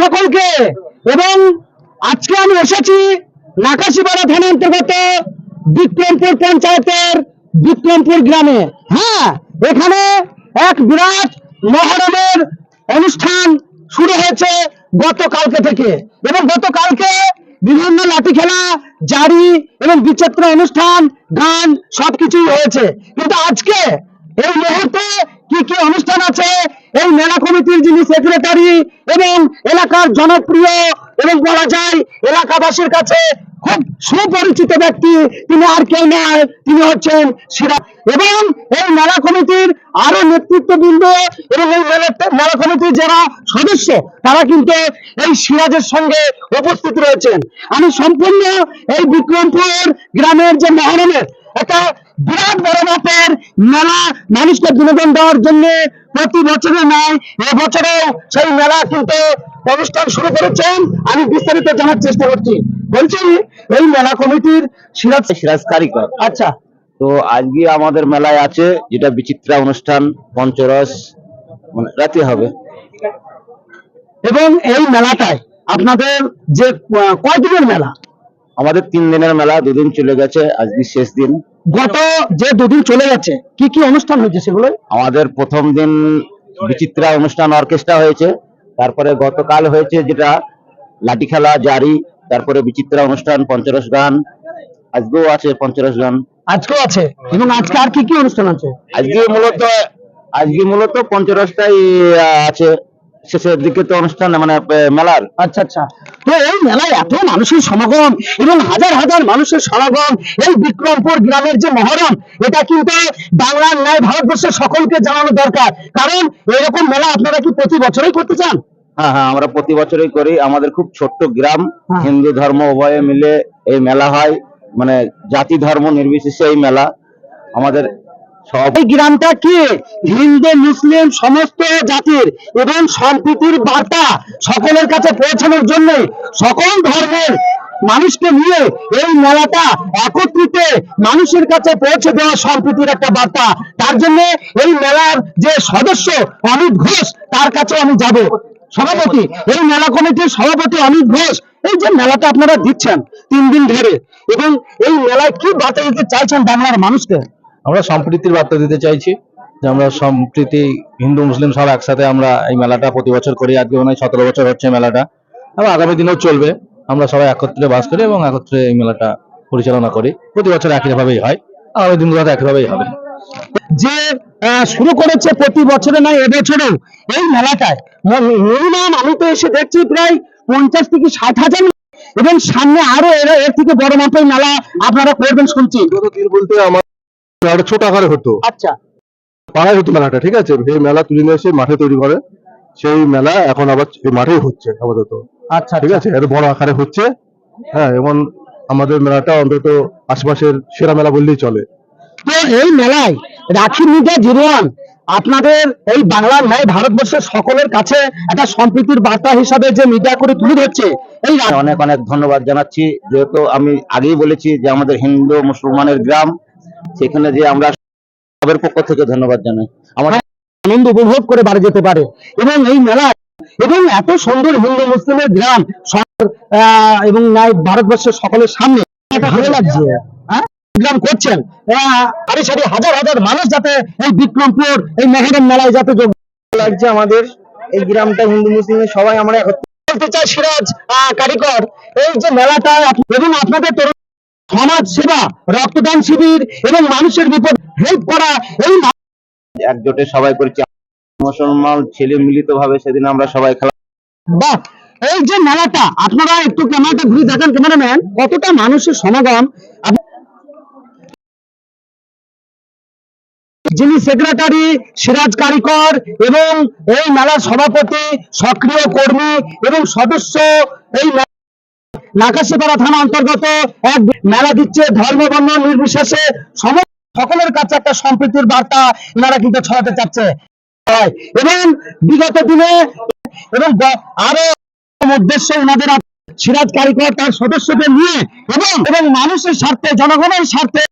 সকলকে। এবং আজকে আমি এসেছি নাকাশিপাড়া থানা অন্তর্গত বিক্রমপুর পঞ্চায়েতের বিক্রমপুর গ্রামে। হ্যাঁ এখানে এক বিরাট মহরমের অনুষ্ঠান শুরু হয়েছে গতকালকে থেকে। এবং গতকালকে বিভিন্ন লাঠি খেলা জারি এবং বিচিত্র অনুষ্ঠান, গান সবকিছুই হয়েছে। কিন্তু আজকে এই মুহূর্তে কি কি অনুষ্ঠান আছে, এই মেলা যিনি সেক্রেটারি এবং এলাকার জনপ্রিয় এবং বলা যায় এলাকাবাসীর কাছে খুব সুপরিচিত ব্যক্তি তিনি আর কেউ নয়। তিনি হচ্ছেন সিরাজ এবং এই মেলা কমিটির আরও নেতৃত্ববৃন্দ এবং এই মেলা- কমিটির যারা সদস্য, তারা কিন্তু এই সিরাজের সঙ্গে উপস্থিত রয়েছেন। আমি সম্পূর্ণ এই বিক্রমপুর গ্রামের যে মহরমের একটা বিরাট বড় মাপের মেলা মানুষকে বিনোদন দেওয়ার জন্য প্রতি বছরে নয় এবছরেও সেই মেলা কিন্তু অনুষ্ঠান শুরু করেছেন। আমি বিস্তারিত জানার চেষ্টা করছি। বলছি এই মেলা কমিটির সিরাজ সিরাজ কারিকর। আচ্ছা। তো আজকে আমাদের মেলায় আছে যেটা বিচিত্রা অনুষ্ঠান পঞ্চরস মানে রাতে হবে। এবং এই মেলাটায় আপনাদের যে কয়দিনের মেলা? আমাদের তিন দিনের মেলা দুদিন চলে গেছে আজকে শেষ দিন। গত যে দুদিন চলে গেছে কি কি অনুষ্ঠান হয়েছে সেগুলো আমাদের প্রথম দিন বিচিত্রা অনুষ্ঠান অর্কেস্ট্রা হয়েছে তারপরে গতকাল হয়েছে যেটা লাঠি খেলা জারি তারপরে বিচিত্রা অনুষ্ঠান পঞ্চরস গান আজকেও আছে পঞ্চরস গান। আজকেও আছে এবং আজকে আর কি কি অনুষ্ঠান আছে? আজকে মূলত আজকে মূলত পঞ্চরসটাই আছে। শেষের দিকে তো অনুষ্ঠান মানে মেলার। আচ্ছা আচ্ছা। তো এই মেলায় এত মানুষের সমাগম এবং হাজার হাজার মানুষের সমাগম এই বিক্রমপুর গ্রামের যে মহরম এটা কিন্তু বাংলার নয় ভারতবর্ষের সকলকে জানানো দরকার। কারণ এরকম মেলা আপনারা কি প্রতি বছরই করতে চান? হ্যাঁ হ্যাঁ আমরা প্রতি বছরই করি। আমাদের খুব ছোট্ট গ্রাম হ্যাঁ। হিন্দু ধর্ম উভয়ে মিলে এই মেলা হয়। মানে জাতি ধর্ম নির্বিশেষে এই মেলা। আমাদের সব এই গ্রামটা কি? হিন্দু, মুসলিম, সমস্ত জাতির এবং সম্প্রীতির বার্তা সকলের কাছে পৌঁছানোর জন্য সকল ধর্মের মানুষকে নিয়ে এই মেলাটা একত্রিত মানুষের কাছে পৌঁছে দেওয়া সম্প্রীতির একটা বার্তা। তার জন্য এই মেলার যে সদস্য অমিত ঘোষ, তার কাছে আমি যাব। সভাপতি, এই মেলা কমিটির সভাপতি অমিত ঘোষ, এই যে মেলাটা আপনারা দিচ্ছেন তিন দিন ধরে, এবং এই মেলায় কি বার্তা দিতে চাইছেন বাংলার মানুষকে? আমরা সম্প্রীতির বার্তা দিতে চাইছি যে আমরা সম্প্রীতি হিন্দু মুসলিম সব একসাথে আমরা এই মেলাটা প্রতি বছর করি। আজকে মনে হয় সতেরো বছর হচ্ছে মেলাটা। এবং আগামী দিনেও চলবে। আমরা সবাই একত্রে বাস করি এবং একত্রে এই মেলাটা পরিচালনা করি। প্রতি বছর একইভাবেই হয়। আগামী দিনগুলোতে একইভাবেই হবে। যে আহ, শুরু করেছে প্রতি বছরে নয় এবছরেও এই মেলাটায়। মিনিমাম আমি তো এসে দেখছি প্রায় পঞ্চাশ থেকে ষাট হাজার এবং সামনে আরও এর এর থেকে বড় মাপের মেলা আপনারা করবেন শুনছি। দিন বলতে আমার মেলাটা ছোট আকারে হতো। আচ্ছা। পাড়ায় হতো মেলাটা ঠিক আছে? এই মেলা তুলে নিয়ে এসে মাঠে তৈরি করে। সেই মেলা এখন আবার এই মাঠেই হচ্ছে আপাতত। আচ্ছা ঠিক আছে? এর বড় আকারে হচ্ছে। হ্যাঁ এবং আমাদের মেলাটা অন্তত আশপাশের সেরা মেলা বললেই চলে। তো এই মেলায় রাখি মিডিয়া ওয়ান আপনাদের এই বাংলার নয় ভারতবর্ষের সকলের কাছে একটা সম্প্রীতির বার্তা হিসাবে যে মিডিয়া করে তুলে ধরছে এই অনেক অনেক ধন্যবাদ জানাচ্ছি। যেহেতু আমি আগেই বলেছি যে আমাদের হিন্দু মুসলমানের গ্রাম সেখানে যে আমরা সবের পক্ষ থেকে ধন্যবাদ জানাই। আমাদের আনন্দ উপভোগ করে বাড়ি যেতে পারে। এবং এই মেলায় এবং এত সুন্দর হিন্দু মুসলিমের গ্রাম এবং ভারতবর্ষের সকলের সামনে ভালো লাগছে। হ্যাঁ? গ্রাম করছেন। আহ, সারি হাজার হাজার মানুষ যাতে এই বিক্রমপুর এই মেহেরম মেলায় যাতে যোগ লাগছে আমাদের। এই গ্রামটা হিন্দু মুসলিমের সবাই আমরা বলতে চাই সিরাজ আহ, কারিকর এই যে মেলাটা এবং আপনাদের তরুণ সমাজ সেবা রক্তদান শিবির এবং মানুষের বিপদ হেল্প করা এই একজোটে সবাই করেছি মুসলমান ছেলে মিলিত ভাবে সেদিন আমরা সবাই খেলা বাহ এই যে মেলাটা আপনারা একটু ক্যামেরাটা ঘুরে দেখান ক্যামেরাম্যান কতটা মানুষের সমাগম। যিনি সেক্রেটারি সিরাজ কারিকর এবং এই মেলার সভাপতি সক্রিয় কর্মী এবং সদস্য এই নাকাশিপাড়া থানা অন্তর্গত এক মেলা দিচ্ছে ধর্ম, বর্ণ নির্বিশেষে সকলের কাছে একটা সম্প্রীতির বার্তা এনারা কিন্তু ছড়াতে চাচ্ছে। এবং বিগত দিনে এবং আরও উদ্দেশ্য ওনাদের সিরাজ কারিগর তার সদস্যদের নিয়ে এবং এবং মানুষের স্বার্থে, জনগণের স্বার্থে